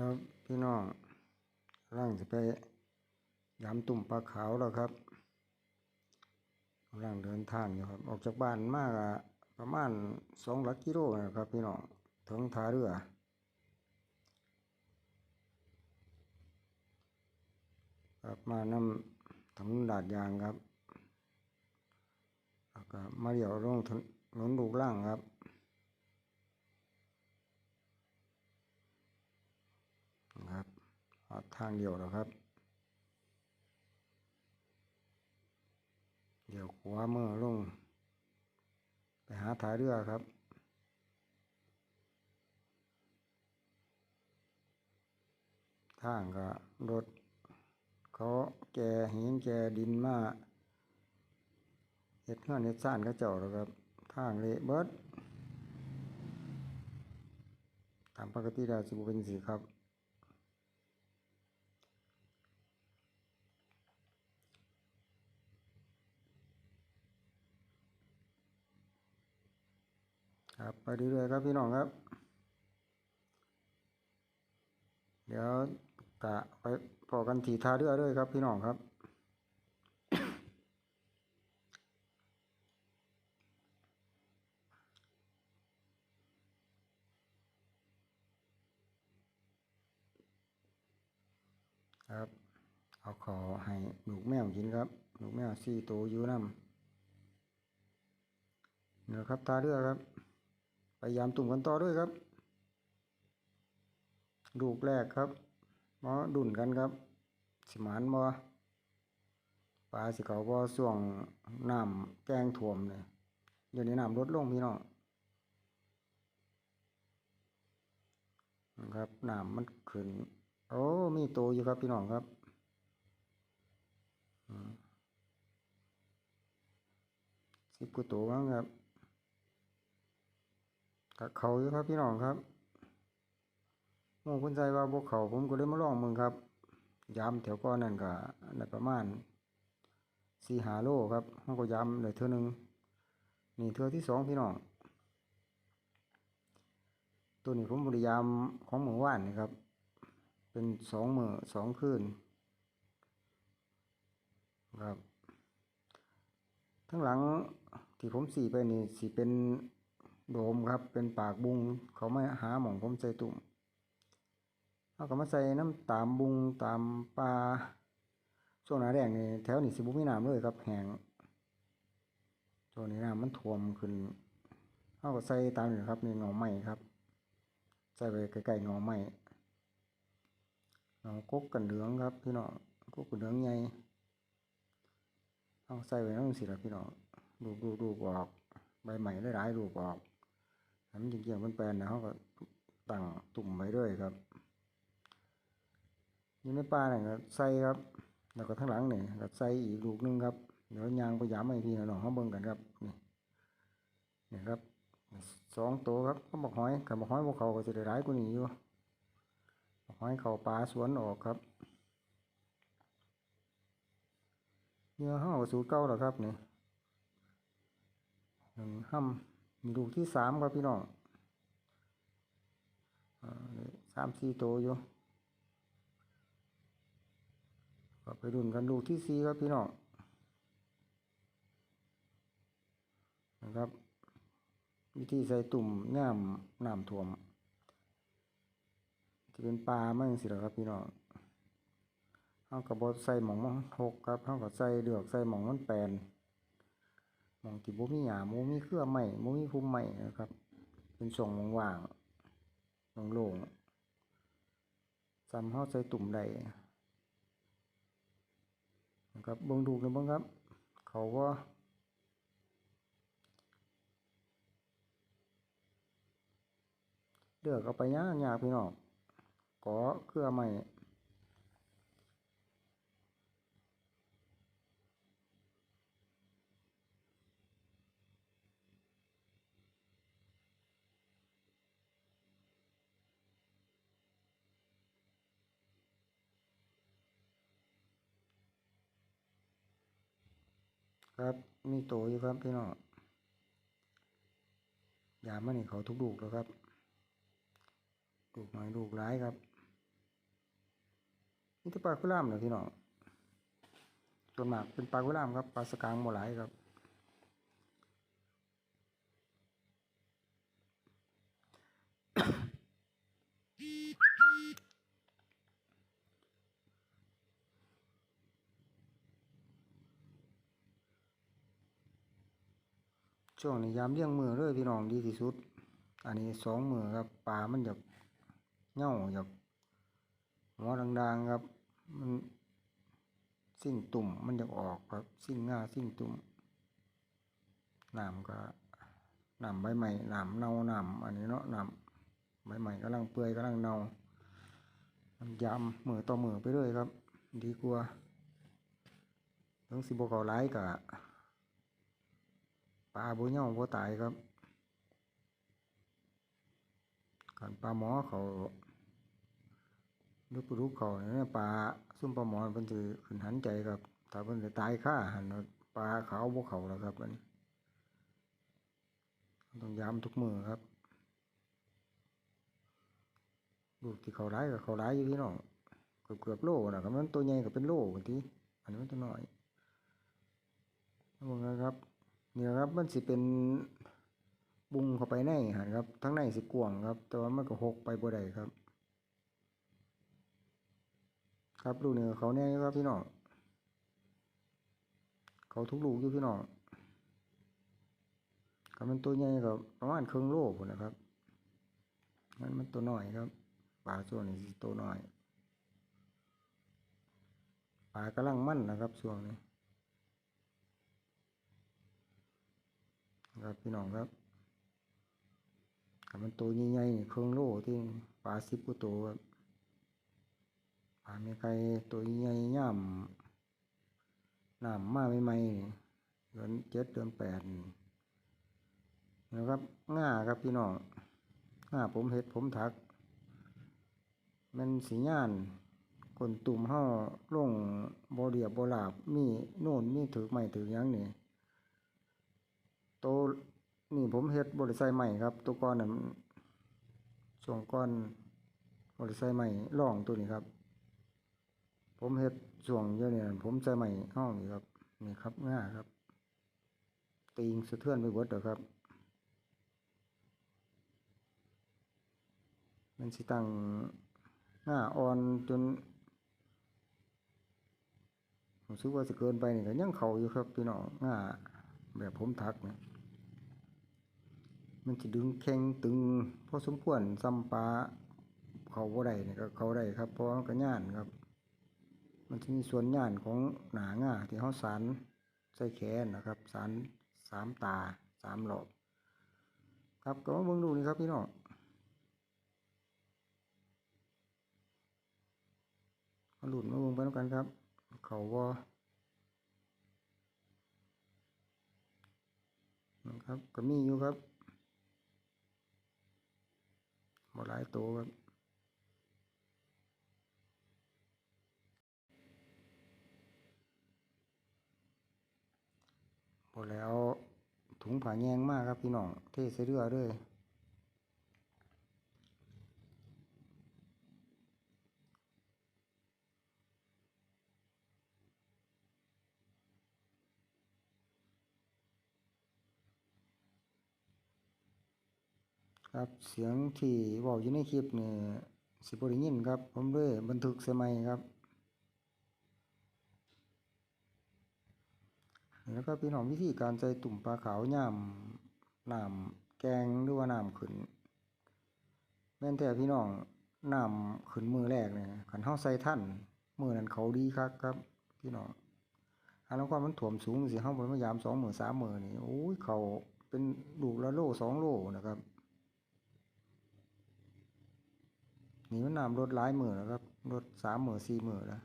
ครับพี่น้องร่างจะไปยำตุ่มปลาขาวแล้วครับกำลังเดินทางอยู่ครับ ออกจากบ้านมากะประมาณสองหลักกิโลนะครับ พี่น้องถึงท่าเรือครับมานำถนนลาดยางครับแล้วก็มาเดี่ยวลงถนนลูกล่างครับหา ทางเดียวแล้วครับ เดี๋ยวขวามือลง ไปหาท้ายเรือครับ ทางก็รถเขาแก่หินแก่ดินมาเห็ดเงื่อนเห็ดซ่านก็เจ้าแล้วครับทางเละเบิดตามปกติแล้วสิบเป็นสีครับ ครับไปเรื่อยๆครับพี่น้องครับ เดี๋ยวกะไปพอกันทีทาเรื่อด้วยครับพี่น้องครับครับเอาขอให้หนูกแมวกินครับหนูกแมวสี่ตัวอยู่น้ำเนี่ยวครับตาเรือครับ ยายามตุ่มกันต่อด้วยครับ ลูกแรกครับมาดุนกันครับ สิมานบ่ปลาสิเขาบ่ส่วงน้ำแกงถ่วมเลยเดี๋ยวนี้น้ำลดลงพี่น้องนะครับน้ำมันขึ้นโอ้มีโตวอยู่ครับพี่น้องครับสิบกว่าตัวมั้งครับ กับเขาอยู่ครับพี่น้องครับมู่คนใจว่าบวกเขาผมก็เลยมาลองมึงครับยำแถวก้อนนั่นก็ได้ประมาณสี่หาโลครับเขาก็ยำเลยเท่านึงนี่เท่าที่สองพี่น้องตัวนี้ผมบริยามของหมู่ว่านนี่ครับ เป็นสองมือสองคืนครับทั้งหลังที่ผมสีไปนี่สีเป็น โดมครับเป็นปากบุงเขาไม่หาหม่องผมใส่ตุ่มเขาก็มาใส่น้ำตามบุงตามปลาช่วงหน้าแดงนี่แถวนี่สิบุมีน้ำเลยครับแหงช่วงนี้น้ำมันท่วมขึ้นเขาก็ใส่ตามนี่ครับนี่เงาไม้ครับ ใส่ไปใกล้ๆเงาไม้เงากกกันเหลืองครับพี่น้องกกกันเหลืองใหญ่เอาใส่ไว้นั่นสิละพี่น้องดูดูดูออกใบใหม่หลายๆรูปออก ทำจริงๆมันแปลนนะเขาก็ตั้งตุ่มไว้ด้วยครับอยู่ในป่าเนี่ยก็ใส่ครับ แล้วก็ทั้างหลังเนี่ยก็ใส่อีกลูกหนึงครับเดี๋ยวยางไปย้ำให้พี่น้องเขาเบิ่งกันครับนี่นี่ครับสองตัวครับก็บอกหอยกับบอกหอยพวกเขาก็จะได้ร้ายกว่านี้อยู่บอกหอยเขาปลาสวนออกครับเนื้อห้าก็สูตรเก่าแล้วครับนี่หนึ่งห้ำมี ลูกที่สามครับพี่น้องสามสี่โตอยู่ก็ไปดุนกันลูกที่สี่ครับพี่น้องนะครับ วิธีใส่ตุ่มย่ามน้ำท่วมที่เป็นปลามั่งสิหรอครับพี่น้องเขากับบดใส่หมองมันหกครับเขากับใส่เดือกใส่หมองมันแปน ที่บ่มีหญ้าบ่มีเครือไม้บ่มีพุ่มไม้นะครับ เป็นช่องว่างๆโล่งๆซ้ำเฮาใส่ตุ่มได้นะครับเบิ่งดูกันเบิ่งครับ เขาว่าเลือกเอาไปย่ากยากพี่น้องกอเครือไม้ ครับ มีโตอยู่ครับพี่น้องยามมันนี่เขาทุกลูกแล้วครับลูกน้อยลูกร้ายครับนี่ที่ปลากุล่ามเลยพี่น้องส่วนมากเป็นปลากุล่ามครับปลาสกางบ่หลายครับ ช่วงนี้ยามเลี้ยงมือเลยพี่น้องดีที่สุด อันนี้สองมือครับปลามันอยากเหง่าอยากหัวดังๆครับ มันสิ่งตุ่มมันอยากออกครับสิ่งง่าสิ่งตุ่มน้ำก็น้ำใบใหม่น้ำเน่าน้ำอันนี้เนาะน้ำใบใหม่กำลังเปื่อยกำลังเน่ามันยามมือต่อมือไปเรื่อยครับ ดีกว่าถึงสิบกเขาหลายกะ ปลาบ่เหย่าบ่ตายครับการปลาหมอเขาหรือปลาดุกเขาเนี่ยปลาซุ่มปลาหมอเพิ่นสิขึ้นหันใจครับถ้าเพิ่นสิตายค่าหันปลาขาวบ่เขาแล้วครับอันนี้ต้องย้ำทุกมือครับลูกที่เขาร้ายกับเขาร้ายอยู่พี่น้องเกือบเกือบโลนะครับมันตัวใหญ่ก็เป็นโลบางทีอันนี้มันตัวน้อยเอาเงนะครับ เนี่ยครับมันสิเป็นบุงเข้าไปในหันครับทั้งในสิกวงครับ แต่ว่ามันก็หกไปบ่ได้ครับ ครับลูกเนี่ยเขาแน่ครับพี่น้องเขาทุกลูกอยู่พี่น้องก็มันตัวใหญ่กับประมาณครึ่งโลนะครับมันมันตัวน้อยครับปลาช่วงนี้ตัวน้อยปลากำลังมั่นนะครับช่วงนี้ ครับพี่น้องครับมันตัวใหญ่ๆนี่เครื่องโลที่ปลาสิบกว่าตัวครับปลาไม่ไกลตัวใหญ่ย่ำหน้ำมาใหม่ๆนี่เดือนเจ็ดเดือนแปดนะครับง่าครับพี่น้องง่าผมเห็ดผมถัก มันสีย่านคนตุ่มห่าลงบเดียบบหลาบมีโน่นมีถือไม่ถือยังนี่ ตัวนี่ผมเฮ็ดบริษัทใหม่ครับ ตัวก้อนนั้นช่วงก้อนบริษัทใหม่ล่องตัวนี้ครับ ผมเฮ็ดช่วงเดียวเนี่ยผมใส่ใหม่ห้องนี่ครับนี่ครับง่าครับ ตีงสะเทือนไปหมดเลยครับมันสิตั้งง่าอ่อนจนรู้สึกว่าจะเกินไปนี่ก็ยังเข่าอยู่ครับพี่น้องง่า แบบผมทักเนี่ยมันจะดึงแข็งตึงพอสมควรซ้ำปลาเขาบ่ได้เนี่ยก็เขาได้ครับเพราะมันก็ย่านครับ มันจะมีส่วนย่านของหนาง่าที่เขาสารใส่แขนนะครับสารสามตาสามหลอบครับก็มาเบิ่งดูนี่ครับพี่น้องมาหลุดมาเบิ่งไปแล้วกันครับ เขาว่า นะ ครับก็มีอยู่ครับบ่หลายตัวครับพอแล้วถุงผ่าแยงมากครับพี่น้องเทใส่เรือเลย ครับเสียงที่เว้าอยู่ในคลิปนี่สิบ่ได้ยินครับ ผมเลยบันทึกใส่ไมค์ครับแล้วก็พี่น้องวิธีการใส่ตุ่มปลาขาวย่ามน้ำแกงหรือว่าน้ำขึ้นแม่นแต่พี่น้องน้ำขึ้นมือแรกเนี่ยคันเฮาใส่ท่านมือนั้นเขาดีคักครับ พี่น้องอันแล้วก็มันถ่วมสูงสิเฮาบ่พยายาม2มื้อ3มื้อนี่โอ้ยเขาเป็นลูกละโล2โลนะครับ นี่มันน้ำลดหลายมื้อแล้วครับลด3มื้อ4มื้อแล้ว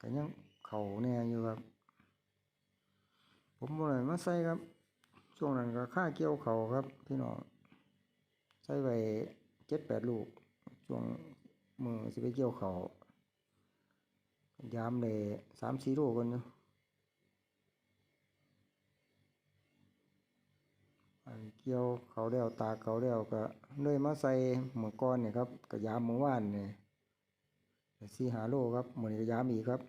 ก็ยังเขาแน่อยู่ครับ ผมบ่ได้มาใส่ครับ ช่วงนั้นก็ค่าเกี่ยวเขาครับ พี่น้องใส่ไว้เจ็ดแปดลูก ช่วงมือสิไปเกี่ยวเขายามเลยสามสี่โลกันอยู่อัน เกี่ยวเขาแล้วตาเขาแล้วก็เลยมาใส่เมื่อก่อนเนี่ยครับก็ยามเมื่อวานเนี่ยสี่หาโลครับหมือนยามอีกครับ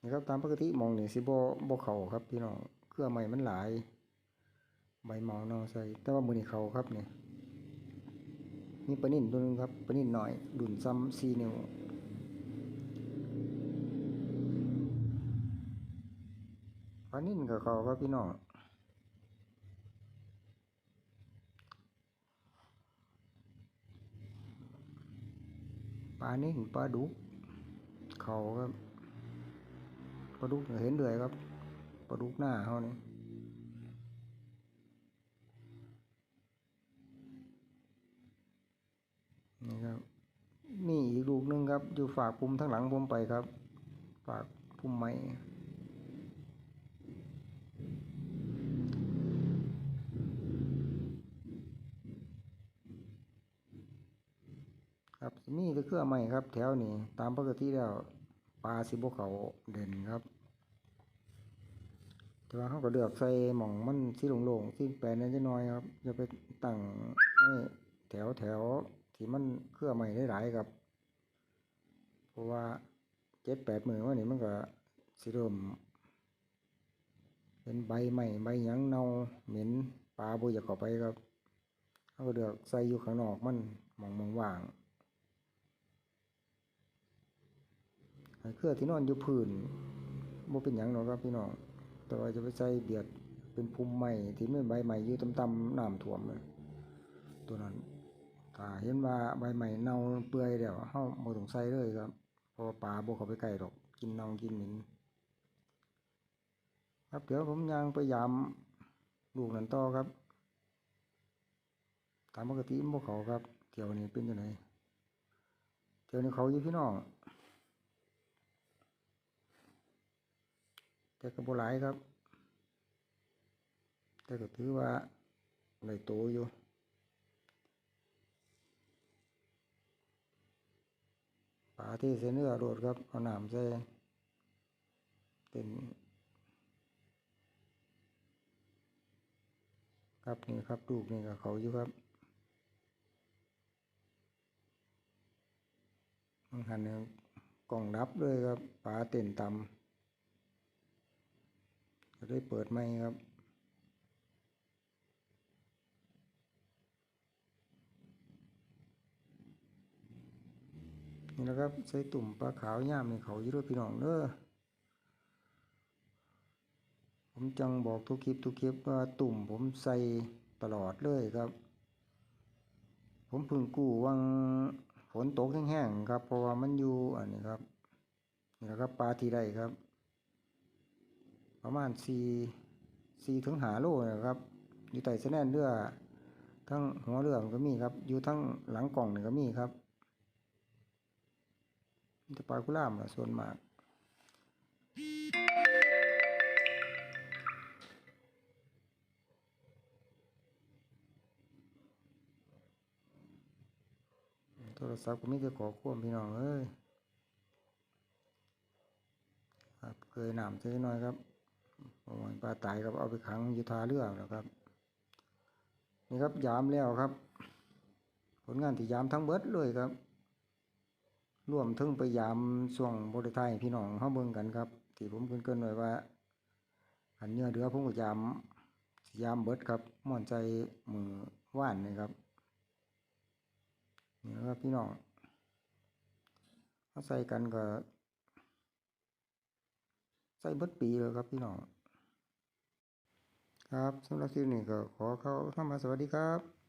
นี่ครับตามปกติมองเนี่ยสิบ่บ่เขาครับพี่น้องเครื่องใหม่มันหลาย ใบเมาเนาใส่ แต่ว่ามือนี่เขาครับเนี่ยมีปนิ่นตัวหนึงครับปนิ่นหน่อยดุนซ้ำสี่นิ้วปลานิ่นกับเขาครับพี่น้องปลานิ่นปลาดุกเขาครับปลาดุกเห็นเลยครับปลาดุกหน้าเขานี่นี่ครับนี่อีกลูกนึงครับอยู่ฝากปุ่มทั้งหลังผมไปครับ ฝากปุ่มไม้ ครับมีแตะเครือไม้ครับ แถวนี้ตามปกติแล้วปลาสิบเขาเด่นครับ แต่ว่าเขาก็เลือกใส่หม่องมันสีโล่งๆสีแปลนนิดน้อยครับอย่าไปตั้งในแถวแถวที่มันเครือใหม่ได้หลายครับ เพราะว่าเจ็ดแปดหมือว่านี่มันก็สิเริ่มเป็นใบใหม่ใบยังเน่าเหม็นปลาบุยากเข้าไปครับเขาก็เลือกใส่อยู่ข้างนอกมันหมองมองว่างให้ เครือที่นอนอยู่พื้นบ่เป็นหยังหรอกครับพี่น้องแต่ว่าจะไปใส่เบียดเป็นภูมิใหม่ที่ไม่ใบใหม่อยู่ต่ำๆน้ำท่วมเลยตัวนั้นถ้าเห็นว่าใบใหม่เน่าเปื่อยแล้วเฮาบ่ต้องใส่เลยครับเพราะว่าปลาบ่เข้าไปใกล้ดอกกินเน่ากินหม็นครับเดี๋ยวผมยังไปยามลูกนั้นต่อครับ ตามปกติมันบ่เขาครับเที่ยวนี้เป็นจังไดเที่ยวนี้เขาอยู่พี่น้อง แต่ก็บ่หลายครับ แต่ก็ถือว่าได้โตอยู่ปลาที่ใส่เนื้อโดดครับเอาน้ำใส่เต็นครับนี่ครับลูกนี่กับเขาอยู่ครับมันหันเนี่ยกล่องดับเลยครับปลาเต็นต่ำ ก็ได้เปิดไหมครับ นี่นะครับใส่ตุ่มปลาขาวย่ามในเขาอยู่ด้วยพี่น้องเด้อผมจังบอกทุกคลิปทุกคลิปว่าตุ่มผมใส่ตลอดเลยครับ ผมพึ่งกู้วังฝนตกแห้งๆครับ เพราะว่ามันอยู่อันนี้ครับนี่และครับปลาที่ได้ครับ ประมาณสี่สี่ถึงหาโลนะครับ อยู่ใต้สแนนเรือทั้งหัวเรือก็มีครับ อยู่ทั้งหลังกล่องนี่ก็มีครับมีแต่ปลากุล่ามละส่วนมากโทรศัพท์ก็มีแต่ขอควมพี่น้องเอ้ยครับเคยหน้ำใส่น้อยครับ ปลาตายครับเอาไปขังยูทาเรือแล้วครับ นี่ครับยามแล้วครับ ผลงานที่ยามทั้งเบิดเลยครับรวมถึงไปยามช่วงบริไทยพี่น้องเฮาเบิ่งกันครับ ที่ผมเกินๆไว้ว่า อันเนื้อเดือผมก็ยามยามเบิดครับม่อนใจมือว่านนี่ครับนี่ครับพี่น้องเอาใส่กันก็ใส่เบิดปีเลยครับพี่น้อง ครับสำหรับคลิปนี้ก็ขอเข้าเข้ามาสวัสดีครับ